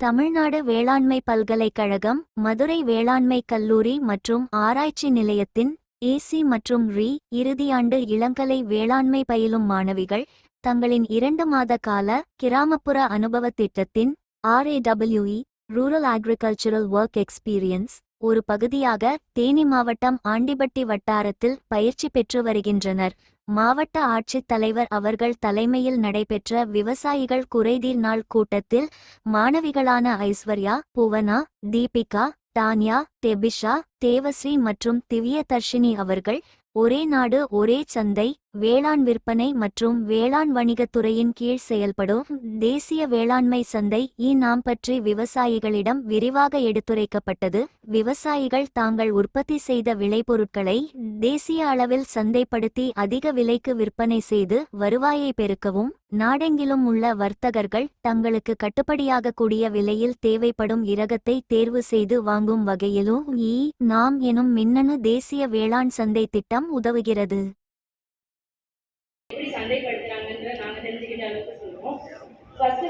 தமிழ்நாடு வேளாண்மை பல்கலைக்கழகம் மதுரை வேளாண்மை கல்லூரி மற்றும் ஆராய்ச்சி நிலையத்தின் ஏசி மற்றும் ரி இறுதியாண்டு இளங்கலை வேளாண்மை பயிலும் மாணவிகள் தங்களின் இரண்டு மாத கால கிராமப்புற அனுபவத் திட்டத்தின் RAWE rural agricultural work experience ஒரு பகுதியாக தேனி மாவட்டம் ஆண்டிபட்டி வட்டாரத்தில் பயிற்சி பெற்று வருகின்றனர். மாவட்ட ஆட்சித் தலைவர் அவர்கள் தலைமையில் நடைபெற்ற விவசாயிகள் குறைதீர் நாள் கூட்டத்தில் மாணவிகளான ஐஸ்வர்யா புவனா தீபிகா தானியா தெபிஷா தேவஸ்ரீ மற்றும் திவ்ய தர்ஷினி அவர்கள் ஒரே நாடு ஒரே சந்தை வேளாண் விற்பனை மற்றும் வேளாண் வணிகத்துறையின் கீழ் செயல்படும் தேசிய வேளாண்மை சந்தை இ நாம் பற்றி விவசாயிகளிடம் விரிவாக எடுத்துரைக்கப்பட்டது. விவசாயிகள் தாங்கள் உற்பத்தி செய்த விளைபொருட்களை தேசிய அளவில் சந்தைப்படுத்தி அதிக விலைக்கு விற்பனை செய்து வருவாயை பெருக்கவும் நாடெங்கிலும் உள்ள வர்த்தகர்கள் தங்களுக்கு கட்டுப்படியாகக்கூடிய விலையில் தேவைப்படும் இரகத்தை தேர்வு செய்து வாங்கும் வகையிலும் இ நாம் எனும் மின்னணு தேசிய வேளாண் சந்தை திட்டம் உதவுகிறது.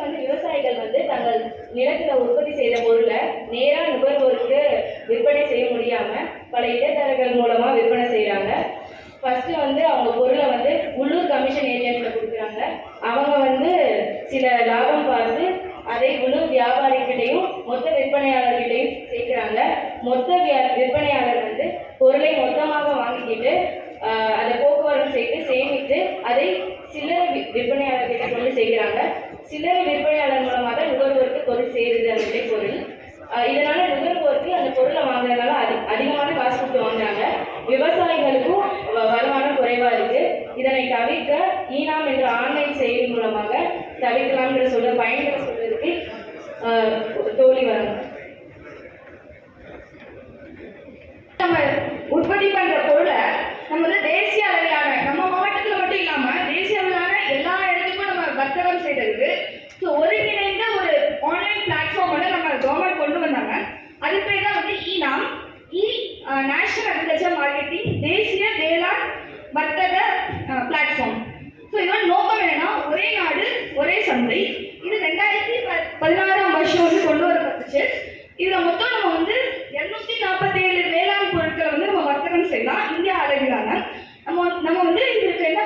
வந்து விவசாயிகள் வந்து தங்கள் நிலத்தில் உற்பத்தி செய்த பொருளை நேராக நுகர்வோருக்கு விற்பனை செய்ய முடியாம பல இடைத்தரகர்கள் மூலமா விற்பனை செய்கிறாங்க ஃபர்ஸ்ட் வந்து அவங்க பொருளை வந்து உள்ளூர் கமிஷன் ஏஜென்ட்ல கொடுக்குறாங்க. அவங்க வந்து சில லாபம் பார்த்து அதை உள்ளூர் வியாபாரிகிட்டையும் மொத்த விற்பனையாளர்கிட்டையும் சேர்க்கிறாங்க. மொத்த வியா- விற்பனையாளர் வந்து பொருளை மொத்தமாக வாங்கிக்கிட்டு அதை போக்குவரத்து செய்து சேமித்து அதை சில்லறை விற்பனையாளர்கிட்ட கொண்டு செய்கிறாங்க சில்லறை விற்பனையாளர் மூலமாக தான் நுகர்வோருக்கு பொருள் சேருது அந்த விளைபொருள் ஆஹ் இதனால நுகர்வோருக்கு அந்த பொருளை வாங்குறதுனால அதி அதிகமான காசு கொடுத்து வாங்குறாங்க. விவசாயிகளுக்கும் வ- வருமானம் குறைவா இருக்கு. இதனை தவிர்க்க ஈனாம் என்ற ஆன்லைன் செயலி மூலமாக தவிர்க்கலாம்ன்ற சொல்ல பயன்களை சொல்றதுக்கு தோழி வராங்க ப்ரோக்ராம் செய்தது ஸோ ஒருங்கிணைந்த ஒரு ஆன்லைன் பிளாட்ஃபார்ம் வந்து நம்ம கவர்மெண்ட் கொண்டு வந்தாங்க. அது பேர் தான் வந்து eNAM e national agriculture marketing தேசிய வேளாண் வர்த்தக பிளாட்ஃபார்ம் ஸோ இதோட நோக்கம் என்னன்னா ஒரே நாடு ஒரே சந்தை. இது ரெண்டாயிரத்தி பதினாறாம் வருஷம் வந்து கொண்டு வரப்பட்டுச்சு. இதுல மொத்தம் நம்ம வந்து இருநூத்தி நாற்பத்தி வேளாண் பொருட்களை வந்து நம்ம வர்த்தகம் செய்யலாம். இந்தியா அளவிலான. நம்ம நம்ம வந்து இதுக்கு என்ன